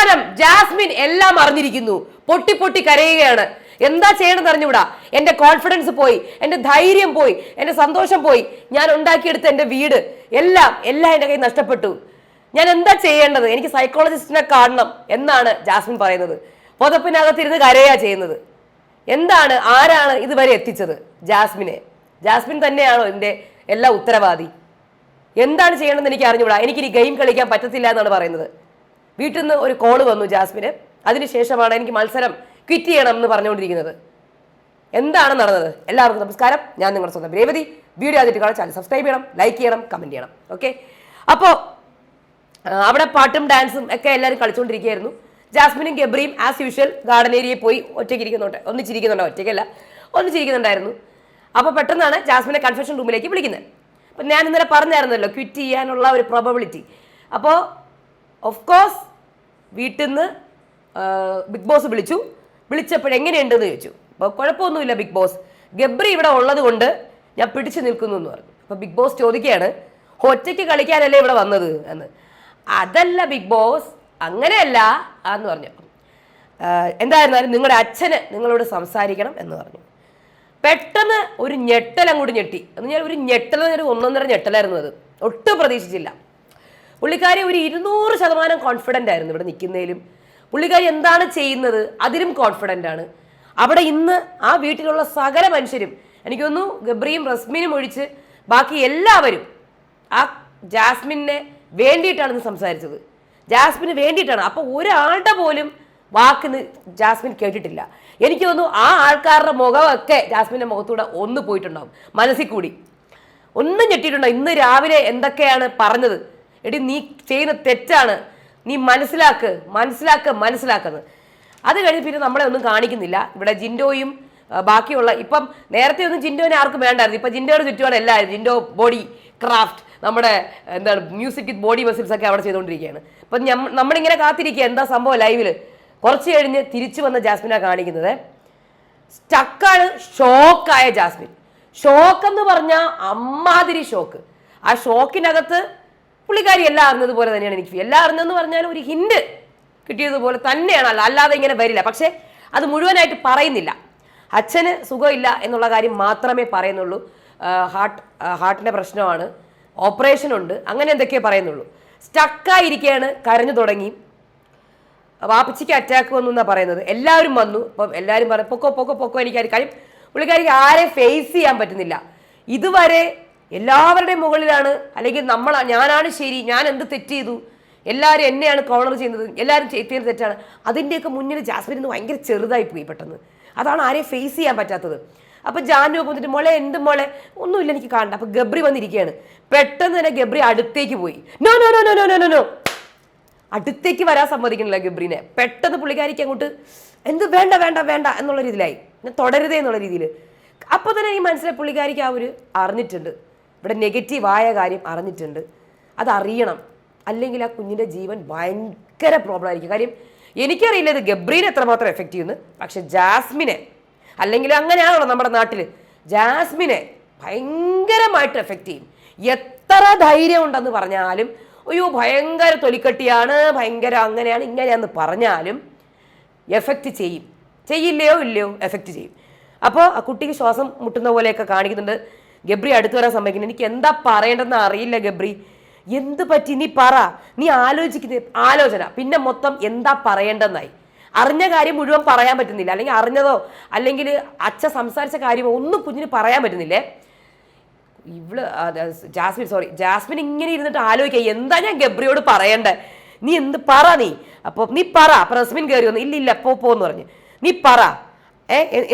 അവസാനം ജാസ്മിൻ എല്ലാം അറിഞ്ഞിരിക്കുന്നു. പൊട്ടി പൊട്ടി കരയുകയാണ്. എന്താ ചെയ്യണമെന്ന് അറിഞ്ഞുകൂടാ? എന്റെ കോൺഫിഡൻസ് പോയി എന്റെ ധൈര്യം പോയി എന്റെ സന്തോഷം പോയി. ഞാൻ ഉണ്ടാക്കിയെടുത്ത എന്റെ വീട് എല്ലാം എല്ലാം എന്റെ കയ്യിൽ നഷ്ടപ്പെട്ടു. ഞാൻ എന്താ ചെയ്യേണ്ടത്? എനിക്ക് സൈക്കോളജിസ്റ്റിനെ കാണണം എന്നാണ് ജാസ്മിൻ പറയുന്നത്. പുതപ്പിനകത്തിരുന്ന് കരയാ ചെയ്യുന്നത്. എന്താണ് ആരാണ് ഇതുവരെ എത്തിച്ചത് ജാസ്മിനെ? ജാസ്മിൻ തന്നെയാണോ എന്റെ എല്ലാ ഉത്തരവാദി? എന്താണ് ചെയ്യണമെന്ന് എനിക്ക് അറിഞ്ഞുകൂടാ? എനിക്കിനി ഗെയിം കളിക്കാൻ പറ്റത്തില്ല എന്നാണ് പറയുന്നത്. വീട്ടിൽ നിന്ന് ഒരു കോൾ വന്നു ജാസ്മിന്. അതിനുശേഷമാണ് എനിക്ക് മത്സരം ക്വിറ്റ് ചെയ്യണം എന്ന് പറഞ്ഞുകൊണ്ടിരിക്കുന്നത്. എന്താണ് നടന്നത്? എല്ലാവർക്കും നമസ്കാരം. ഞാൻ നിങ്ങളുടെ സ്വന്തം രേവതി. വീഡിയോ ആദ്യമായിട്ട് കാണാൻ ചാനൽ സബ്സ്ക്രൈബ് ചെയ്യണം ലൈക്ക് ചെയ്യണം കമന്റ് ചെയ്യണം. ഓക്കെ അപ്പോൾ അവിടെ പാട്ടും ഡാൻസും ഒക്കെ എല്ലാവരും കളിച്ചുകൊണ്ടിരിക്കുകയായിരുന്നു ജാസ്മിനും ഗബ്രിയും ആസ് യൂഷ്വൽ ഗാർഡൻ ഏരിയയിൽ പോയി ഒറ്റയ്ക്ക് ഇരിക്കുന്നുണ്ട് ഒന്നിച്ചിരിക്കുന്നുണ്ടോ ഒറ്റയ്ക്കല്ല. ഒന്നിച്ചിരിക്കുന്നുണ്ടായിരുന്നു. അപ്പോൾ പെട്ടെന്നാണ് ജാസ്മിനെ കൺഫെഷൻ റൂമിലേക്ക് വിളിക്കുന്നത്. അപ്പം ഞാൻ ഇന്നലെ പറഞ്ഞായിരുന്നല്ലോ ക്വിറ്റ് ചെയ്യാനുള്ള ഒരു പ്രോബബിലിറ്റി അപ്പോൾ ഓഫ് കോഴ്സ് വീട്ടിൽ നിന്ന് ബിഗ് ബോസ് വിളിച്ചു. വിളിച്ചപ്പോൾ എങ്ങനെയുണ്ടെന്ന് ചോദിച്ചു. അപ്പോൾ കുഴപ്പമൊന്നുമില്ല ബിഗ് ബോസ്. ഗബ്രി ഇവിടെ ഉള്ളത് കൊണ്ട് ഞാൻ പിടിച്ചു നിൽക്കുന്നു എന്ന് പറഞ്ഞു. അപ്പോൾ ബിഗ് ബോസ് ചോദിക്കുകയാണ് ഒറ്റയ്ക്ക് കളിക്കാനല്ലേ ഇവിടെ വന്നത്? എന്ന്. അതല്ല ബിഗ് ബോസ് അങ്ങനെയല്ല എന്ന് പറഞ്ഞു. എന്തായിരുന്നാലും നിങ്ങളുടെ അച്ഛന് നിങ്ങളോട് സംസാരിക്കണം എന്ന് പറഞ്ഞു. പെട്ടെന്ന് ഒരു ഞെട്ടൽ അങ്ങോട്ട് ഞെട്ടി. എന്ന് ഞാൻ ഒരു ഞെട്ടൽ ഒരു ഒന്നൊന്നര ഞെട്ടലായിരുന്നു അത്. ഒട്ടും പ്രതീക്ഷിച്ചില്ല. പുള്ളിക്കാരി ഒരു ഇരുന്നൂറ് ശതമാനം കോൺഫിഡന്റ് ആയിരുന്നു ഇവിടെ നിൽക്കുന്നതിലും. പുള്ളിക്കാരി എന്താണ് ചെയ്യുന്നത്? അതിലും കോൺഫിഡന്റ് ആണ്. അവിടെ ഇന്ന് ആ വീട്ടിലുള്ള സകല മനുഷ്യരും എനിക്ക് തോന്നുന്നു ഗബ്രിയും റസ്മിനും ഒഴിച്ച് ബാക്കി എല്ലാവരും ആ ജാസ്മിനെ വേണ്ടിയിട്ടാണ് സംസാരിച്ചത്. ജാസ്മിന് വേണ്ടിയിട്ടാണ്. അപ്പോൾ ഒരാളുടെ പോലും വാക്കിന് ജാസ്മിൻ കേട്ടിട്ടില്ല. എനിക്ക് തോന്നുന്നു ആ ആൾക്കാരുടെ മുഖമൊക്കെ ജാസ്മിന്റെ മുഖത്തൂടെ ഒന്ന് പോയിട്ടുണ്ടാവും. മനസ്സിൽ കൂടി. ഒന്നും ഞെട്ടിയിട്ടുണ്ടോ ഇന്ന് രാവിലെ എന്തൊക്കെയാണ് പറഞ്ഞത്? എടി നീ ചെയ്യുന്ന തെറ്റാണ്. നീ മനസ്സിലാക്ക് മനസ്സിലാക്ക് മനസ്സിലാക്കുന്നത് അത് കഴിഞ്ഞ് പിന്നെ നമ്മളെ ഒന്നും കാണിക്കുന്നില്ല. ഇവിടെ ജിൻഡോയും ബാക്കിയുള്ള ഇപ്പം നേരത്തെ ഒന്നും ജിൻഡോനെ ആർക്കും വേണ്ടായിരുന്നു. ഇപ്പം ജിൻഡോയുടെ ചുറ്റുമാണ് എല്ലാവരും ജിൻഡോ ബോഡി ക്രാഫ്റ്റ് നമ്മുടെ എന്താണ് മ്യൂസിക് വിത്ത് ബോഡി മസിൽസ് ഒക്കെ അവിടെ ചെയ്തുകൊണ്ടിരിക്കുകയാണ്. ഞമ്മ- നമ്മളിങ്ങനെ കാത്തിരിക്കുക. എന്താ സംഭവം ലൈവിൽ കുറച്ച് കഴിഞ്ഞ് തിരിച്ചു വന്ന ജാസ്മിന കാണിക്കുന്നത്. സ്റ്റക്കാണ് ഷോക്കായ ജാസ്മിൻ. ഷോക്ക് എന്ന് പറഞ്ഞാൽ അമ്മാതിരി ഷോക്ക്. ആ ഷോക്കിനകത്ത് പുള്ളിക്കാരി എല്ലാം അറിഞ്ഞതുപോലെ തന്നെയാണ് എനിക്ക്. എല്ലാം അറിഞ്ഞതെന്ന് പറഞ്ഞാൽ ഒരു ഹിന്റ് കിട്ടിയതുപോലെ തന്നെയാണല്ലോ. അല്ലാതെ ഇങ്ങനെ വരില്ല. പക്ഷേ അത് മുഴുവനായിട്ട് പറയുന്നില്ല. അച്ഛന് സുഖമില്ല എന്നുള്ള കാര്യം മാത്രമേ പറയുന്നുള്ളൂ. ഹാർട്ട് ഹാർട്ടിന്റെ പ്രശ്നമാണ്. ഓപ്പറേഷൻ ഉണ്ട്. അങ്ങനെ എന്തൊക്കെയോ പറയുന്നുള്ളൂ. സ്റ്റക്കായിരിക്കുകയാണ് കരഞ്ഞു തുടങ്ങി. വാപ്പച്ചിക്ക് അറ്റാക്ക് വന്നു എന്നാണ് പറയുന്നത്. എല്ലാവരും വന്നു. അപ്പം എല്ലാവരും പറയും പൊക്കോ പൊക്കോ പൊക്കോ എനിക്കാർ കാര്യം പുള്ളിക്കാരിക്ക് ആരെ ഫേസ് ചെയ്യാൻ പറ്റുന്നില്ല. ഇതുവരെ എല്ലാവരുടെയും മുകളിലാണ് അല്ലെങ്കിൽ നമ്മൾ ഞാനാണ് ശരി ഞാൻ എന്ത് തെറ്റ് ചെയ്തു? എല്ലാവരും എന്നെയാണ് കോണർ ചെയ്യുന്നത് എല്ലാവരും ചെയ്യുന്നത് തെറ്റാണ്. അതിന്റെയൊക്കെ മുന്നിൽ ജാസ്മിൻ ഒന്ന് ഭയങ്കര ചെറുതായി പോയി പെട്ടെന്ന്. അതാണ് ആരെയും ഫേസ് ചെയ്യാൻ പറ്റാത്തത്. അപ്പം ജാനു വന്നിട്ട് മോളെ എന്ത് മോളെ? ഒന്നുമില്ല എനിക്ക് കാണണ്ട. അപ്പം ഗബ്രി വന്നിരിക്കുകയാണ്. പെട്ടെന്ന് തന്നെ ഗബ്രി അടുത്തേക്ക് പോയി. No no no no no no no അടുത്തേക്ക് വരാൻ സമ്മതിക്കണില്ല ഗബ്രീനെ. പെട്ടെന്ന് പുള്ളിക്കാരിക്ക് അങ്ങോട്ട് എന്ത് വേണ്ട വേണ്ട വേണ്ട എന്നുള്ള രീതിയിലായി. തുടരുതേ എന്നുള്ള രീതിയിൽ അപ്പോൾ തന്നെ ഈ മനസ്സിലെ പുള്ളിക്കാരിക്ക് ആ ഒരു അറിഞ്ഞിട്ടുണ്ട്. ഇവിടെ നെഗറ്റീവായ കാര്യം അറിഞ്ഞിട്ടുണ്ട്. അതറിയണം. അല്ലെങ്കിൽ ആ കുഞ്ഞിന്റെ ജീവൻ ഭയങ്കര പ്രോബ്ലം ആയിരിക്കും. കാര്യം എനിക്കറിയില്ല ഇത് ഗബ്രീനെ എത്രമാത്രം എഫക്റ്റ് ചെയ്യുന്നു. പക്ഷെ ജാസ്മിനെ അല്ലെങ്കിൽ അങ്ങനെയാണല്ലോ നമ്മുടെ നാട്ടിൽ ജാസ്മിനെ ഭയങ്കരമായിട്ട് എഫക്റ്റ് ചെയ്യും. എത്ര ധൈര്യം ഉണ്ടെന്ന് പറഞ്ഞാലും അയ്യോ ഭയങ്കര തൊലിക്കട്ടിയാണ് ഭയങ്കര അങ്ങനെയാണ് ഇങ്ങനെയാന്ന് പറഞ്ഞാലും എഫക്റ്റ് ചെയ്യും. ചെയ്യില്ലയോ ഇല്ലയോ എഫക്റ്റ് ചെയ്യും. അപ്പോൾ ആ കുട്ടിക്ക് ശ്വാസം മുട്ടുന്ന പോലെയൊക്കെ കാണിക്കുന്നുണ്ട്. ഗബ്രി അടുത്ത് വരാൻ സമ്മതിക്കുന്നു എനിക്ക് എന്താ പറയേണ്ടതെന്ന് അറിയില്ല ഗബ്രി. എന്ത് പറ്റി? നീ പറ. നീ ആലോചിക്കുന്ന ആലോചന. പിന്നെ മൊത്തം എന്താ പറയേണ്ടെന്നായി അറിഞ്ഞ കാര്യം മുഴുവൻ പറയാൻ പറ്റുന്നില്ല. അല്ലെങ്കിൽ അറിഞ്ഞതോ അല്ലെങ്കിൽ അച്ഛ സംസാരിച്ച കാര്യമോ ഒന്നും കുഞ്ഞിന് പറയാൻ പറ്റുന്നില്ലേ? ഇവൾ ജാസ്മിൻ സോറി ജാസ്മിൻ ഇങ്ങനെ ഇരുന്നിട്ട് ആലോചിക്കുക എന്താ ഞാൻ ഗബ്രിയോട് പറയണ്ടേ? നീ എന്ത് പറ നീ? അപ്പോൾ നീ പറ. പ്രസ്മിൻ കയറി വന്നു ഇല്ല ഇല്ല പോ പോന്ന് പറഞ്ഞു. നീ പറ.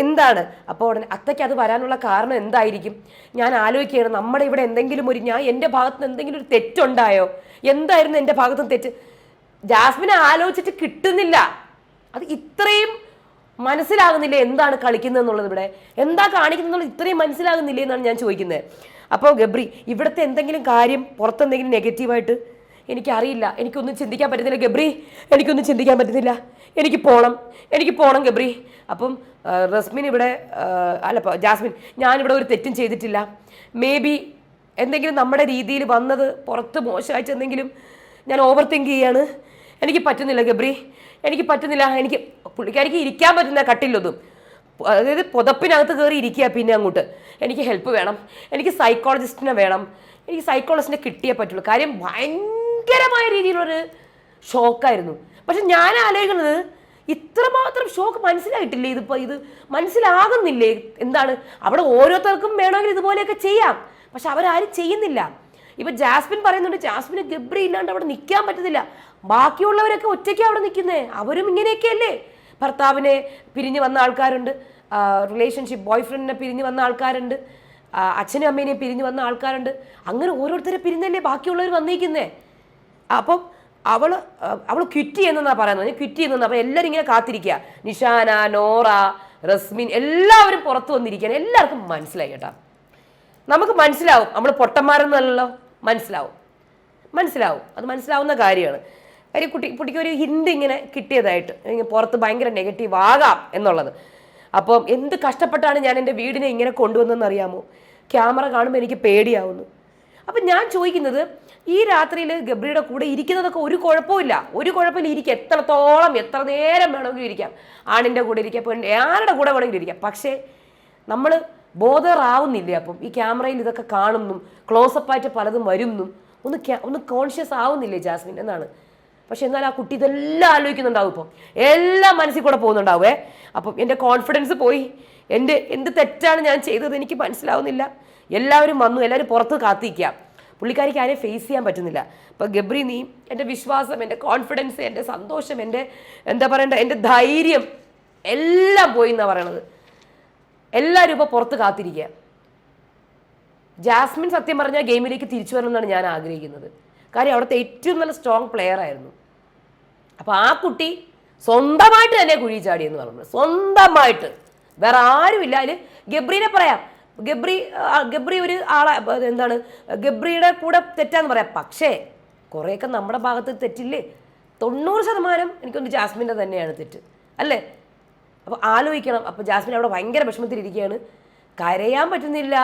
എന്താണ്? അപ്പോൾ ഉടനെ അത്തയ്ക്ക് അത് വരാനുള്ള കാരണം എന്തായിരിക്കും? ഞാൻ ആലോചിക്കുകയാണ് നമ്മുടെ ഇവിടെ എന്തെങ്കിലും ഒരു ഞാൻ എന്റെ ഭാഗത്ത് നിന്ന് എന്തെങ്കിലും ഒരു തെറ്റുണ്ടായോ? എന്തായിരുന്നു എന്റെ ഭാഗത്ത് നിന്ന് തെറ്റ്? ജാസ്മിനെ ആലോചിച്ചിട്ട് കിട്ടുന്നില്ല. അത് ഇത്രയും മനസ്സിലാകുന്നില്ല എന്താണ് കളിക്കുന്നത് എന്നുള്ളത് ഇവിടെ? എന്താ കാണിക്കുന്നത് ഇത്രയും മനസ്സിലാകുന്നില്ല എന്നാണ് ഞാൻ ചോദിക്കുന്നത്. അപ്പോൾ ഗബ്രി ഇവിടുത്തെ എന്തെങ്കിലും കാര്യം പുറത്തെന്തെങ്കിലും നെഗറ്റീവായിട്ട് എനിക്കറിയില്ല. എനിക്കൊന്നും ചിന്തിക്കാൻ പറ്റുന്നില്ല ഗബ്രി. എനിക്കൊന്നും ചിന്തിക്കാൻ പറ്റുന്നില്ല. എനിക്ക് പോകണം എനിക്ക് പോകണം ഗബ്രി. അപ്പം റസ്മിൻ ഇവിടെ അല്ല ജാസ്മിൻ ഞാനിവിടെ ഒരു തെറ്റും ചെയ്തിട്ടില്ല. മേ ബി എന്തെങ്കിലും നമ്മുടെ രീതിയിൽ വന്നത് പുറത്ത് മോശമായിട്ട് എന്തെങ്കിലും ഞാൻ ഓവർ തിങ്ക് ചെയ്യാണ്. എനിക്ക് പറ്റുന്നില്ല ഗബ്രി. എനിക്ക് പറ്റുന്നില്ല. എനിക്ക് പുള്ളിക്കാരിക്ക് ഇരിക്കാൻ പറ്റുന്ന കട്ടില്ലൊന്നും അതായത് പുതപ്പിനകത്ത് കയറി ഇരിക്കുക പിന്നെ അങ്ങോട്ട്. എനിക്ക് ഹെൽപ്പ് വേണം. എനിക്ക് സൈക്കോളജിസ്റ്റിനെ വേണം. എനിക്ക് സൈക്കോളജിസ്റ്റിനെ കിട്ടിയേ പറ്റുള്ളൂ. കാര്യം ഭയങ്കരമായ രീതിയിലൊരു ഷോക്കായിരുന്നു. പക്ഷെ ഞാൻ ആലോചിക്കുന്നത് ഇത്രമാത്രം ഷോക്ക് മനസ്സിലായിട്ടില്ലേ ഇതിപ്പോൾ ഇത് മനസ്സിലാകുന്നില്ലേ? എന്താണ്? അവിടെ ഓരോരുത്തർക്കും വേണമെങ്കിൽ ഇതുപോലെയൊക്കെ ചെയ്യാം. പക്ഷെ അവരാരും ചെയ്യുന്നില്ല. ഇപ്പൊ ജാസ്മിൻ പറയുന്നുണ്ട് ജാസ്മിന് ഗബ്രി ഇല്ലാണ്ട് അവിടെ നിൽക്കാൻ പറ്റുന്നില്ല ബാക്കിയുള്ളവരൊക്കെ ഒറ്റയ്ക്ക് അവിടെ നിൽക്കുന്നേ അവരും ഇങ്ങനെയൊക്കെയല്ലേ? ഭർത്താവിനെ പിരിഞ്ഞു വന്ന ആൾക്കാരുണ്ട്. റിലേഷൻഷിപ്പ് ബോയ് ഫ്രണ്ടിനെ പിരിഞ്ഞു വന്ന ആൾക്കാരുണ്ട്. അച്ഛനും അമ്മേനെയും പിരിഞ്ഞു വന്ന ആൾക്കാരുണ്ട്. അങ്ങനെ ഓരോരുത്തരെ പിരിഞ്ഞല്ലേ ബാക്കിയുള്ളവർ വന്നിരിക്കുന്നേ അപ്പം അവൾ അവൾ ക്വിറ്റ് ചെയ്യുന്നതാണ് പറയുന്നത്. ക്വിറ്റ് ചെയ്യുന്ന അപ്പൊ എല്ലാവരും ഇങ്ങനെ കാത്തിരിക്കുക. നിഷാന നോറ റസ്മിൻ എല്ലാവരും പുറത്തു വന്നിരിക്കുകയാണ്. എല്ലാവർക്കും മനസ്സിലായി കേട്ടോ. നമുക്ക് മനസ്സിലാവും. നമ്മൾ പൊട്ടന്മാരെന്നല്ലോ മനസ്സിലാവും. മനസ്സിലാവും. അത് മനസ്സിലാവുന്ന കാര്യമാണ്. കാര്യം കുട്ടി കുട്ടിക്ക് ഒരു ഹിന്ദി ഇങ്ങനെ കിട്ടിയതായിട്ട്. പുറത്ത് ഭയങ്കര നെഗറ്റീവ് ആകാം എന്നുള്ളത്. അപ്പം എന്ത് കഷ്ടപ്പെട്ടാണ് ഞാൻ എന്റെ വീടിനെ ഇങ്ങനെ കൊണ്ടുവന്നതെന്ന് അറിയാമോ? ക്യാമറ കാണുമ്പോൾ എനിക്ക് പേടിയാവുന്നു. അപ്പം ഞാൻ ചോദിക്കുന്നത് ഈ രാത്രിയിൽ ഗബ്രിയുടെ കൂടെ ഇരിക്കുന്നതൊക്കെ ഒരു കുഴപ്പമില്ല ഒരു കുഴപ്പമില്ല ഇരിക്കുക എത്രത്തോളം എത്ര നേരം വേണമെങ്കിലും ഇരിക്കാം. ആണിന്റെ കൂടെ ഇരിക്കാം പെണ്ണ് ആരുടെ കൂടെ വേണമെങ്കിലും ഇരിക്കാം. പക്ഷേ നമ്മൾ ബോധറാവുന്നില്ല അപ്പം? ഈ ക്യാമറയിൽ ഇതൊക്കെ കാണുന്നു ക്ലോസപ്പായിട്ട് പലതും വരുന്നു. ഒന്ന് ഒന്ന് കോൺഷ്യസ് ആവുന്നില്ലേ ജാസ്മിൻ? എന്നാണ്. പക്ഷെ എന്നാൽ ആ കുട്ടി ഇതെല്ലാം ആലോചിക്കുന്നുണ്ടാവും ഇപ്പം. എല്ലാം മനസ്സിൽ കൂടെ പോകുന്നുണ്ടാവേ. അപ്പം എന്റെ കോൺഫിഡൻസ് പോയി. എന്റെ എന്ത് തെറ്റാണ് ഞാൻ ചെയ്തത് എനിക്ക് മനസ്സിലാവുന്നില്ല. എല്ലാവരും വന്നു എല്ലാവരും പുറത്ത് കാത്തിരിക്കാം പുള്ളിക്കാരിക്ക് ആരെയും ഫേസ് ചെയ്യാൻ പറ്റുന്നില്ല. അപ്പം ഗബ്രി നീ എന്റെ വിശ്വാസം എന്റെ കോൺഫിഡൻസ് എന്റെ സന്തോഷം എന്റെ എന്താ പറയണ്ട എന്റെ ധൈര്യം എല്ലാം പോയി എന്നാണ് പറയണത്. എല്ലാവരും ഇപ്പോൾ പുറത്ത് കാത്തിരിക്കുക. ജാസ്മിൻ സത്യം പറഞ്ഞാൽ ഗെയിമിലേക്ക് തിരിച്ചു വരണമെന്നാണ് ഞാൻ ആഗ്രഹിക്കുന്നത്. കാര്യം അവിടുത്തെ ഏറ്റവും നല്ല സ്ട്രോങ് പ്ലെയർ ആയിരുന്നു. അപ്പോൾ ആ കുട്ടി സ്വന്തമായിട്ട് തന്നെ കുഴി ചാടി എന്ന് പറഞ്ഞു. സ്വന്തമായിട്ട്. വേറെ ആരുമില്ല അതിൽ ഗബ്രീനെ പറയാം. ഗബ്രി ഗബ്രി ഒരു ആളെ. എന്താണ്? ഗബ്രിയുടെ കൂടെ തെറ്റാന്ന് പറയാം. പക്ഷേ കുറേയൊക്കെ നമ്മുടെ ഭാഗത്ത് തെറ്റില്ലേ? തൊണ്ണൂറ് ശതമാനം എനിക്കൊന്ന് ജാസ്മിന്റെ തന്നെയാണ് തെറ്റ്. അല്ലേ? അപ്പോൾ ആലോചിക്കണം. അപ്പോൾ ജാസ്മിൻ അവിടെ ഭയങ്കര വിഷമത്തിലിരിക്കുകയാണ്. കരയാൻ പറ്റുന്നില്ല.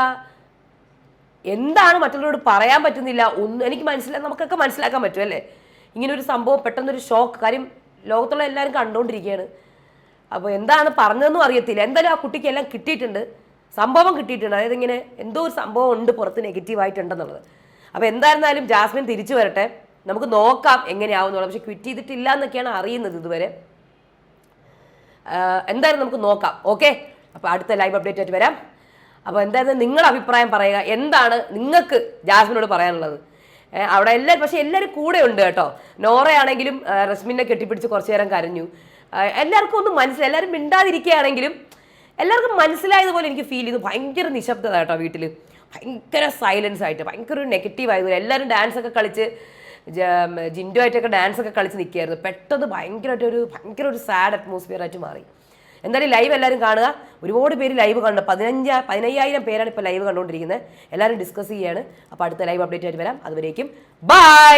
എന്താണ് മറ്റുള്ളവരോട് പറയാൻ പറ്റുന്നില്ല? ഒന്ന് എനിക്ക് മനസ്സിലാ നമുക്കൊക്കെ മനസ്സിലാക്കാൻ പറ്റും അല്ലേ? ഇങ്ങനെ ഒരു സംഭവം പെട്ടെന്നൊരു ഷോക്ക് കാര്യം ലോകത്തുള്ള എല്ലാവരും കണ്ടുകൊണ്ടിരിക്കുകയാണ് അപ്പോൾ എന്താണ് പറഞ്ഞതെന്നും അറിയത്തില്ല. എന്തായാലും ആ കുട്ടിക്ക് എല്ലാം കിട്ടിയിട്ടുണ്ട്. സംഭവം കിട്ടിയിട്ടുണ്ട്. അതായത് ഇങ്ങനെ എന്തോ ഒരു സംഭവം ഉണ്ട് പുറത്ത് നെഗറ്റീവായിട്ടുണ്ടെന്നുള്ളത് അപ്പോൾ എന്തായിരുന്നാലും ജാസ്മിൻ തിരിച്ചു വരട്ടെ. നമുക്ക് നോക്കാം എങ്ങനെയാവുന്നുള്ളത്. പക്ഷെ ക്വിറ്റ് ചെയ്തിട്ടില്ല എന്നൊക്കെയാണ് അറിയുന്നത് ഇതുവരെ. എന്തായാലും നമുക്ക് നോക്കാം. ഓക്കെ അപ്പോൾ അടുത്ത ലൈവ് അപ്ഡേറ്റ് ആയിട്ട് വരാം. അപ്പോൾ എന്തായാലും നിങ്ങളുടെ അഭിപ്രായം പറയുക. എന്താണ് നിങ്ങൾക്ക് ജാസ്മിനോട് പറയാനുള്ളത്? അവിടെ എല്ലാവരും പക്ഷേ എല്ലാവരും കൂടെ ഉണ്ട് കേട്ടോ. നോറയാണെങ്കിലും റസ്മിനെ കെട്ടിപ്പിടിച്ച് കുറച്ച് നേരം കരഞ്ഞു. എല്ലാവർക്കും ഒന്നും മനസ്സിലായി. എല്ലാവരും മിണ്ടാതിരിക്കുകയാണെങ്കിലും എല്ലാവർക്കും മനസ്സിലായതുപോലെ എനിക്ക് ഫീൽ ചെയ്തു. ഭയങ്കര നിശബ്ദത കേട്ടോ വീട്ടിൽ ഭയങ്കര സൈലൻസ് ആയിട്ട് ഭയങ്കര ഒരു നെഗറ്റീവ് ആയതുപോലെ എല്ലാവരും ഡാൻസ് ഒക്കെ കളിച്ച് ജിൻഡോ ആയിട്ടൊക്കെ ഡാൻസ് ഒക്കെ കളിച്ച് നിൽക്കുകയായിരുന്നു. പെട്ടെന്ന് ഭയങ്കരമായിട്ട് ഒരു ഭയങ്കര ഒരു സാഡ് അറ്റ്മോസ്ഫിയർ ആയിട്ട് മാറി. എന്തായാലും ലൈവ് എല്ലാവരും കാണുക. ഒരുപാട് പേര് ലൈവ് കണ്ടു പതിനഞ്ച് പതിനയ്യായിരം പേരാണ് ഇപ്പോൾ ലൈവ് കണ്ടുകൊണ്ടിരിക്കുന്നത് എല്ലാവരും ഡിസ്കസ് ചെയ്യുകയാണ് അപ്പോൾ അടുത്ത ലൈവ് അപ്ഡേറ്റ് ആയിട്ട് വരാം. അതുവരേക്കും ബൈ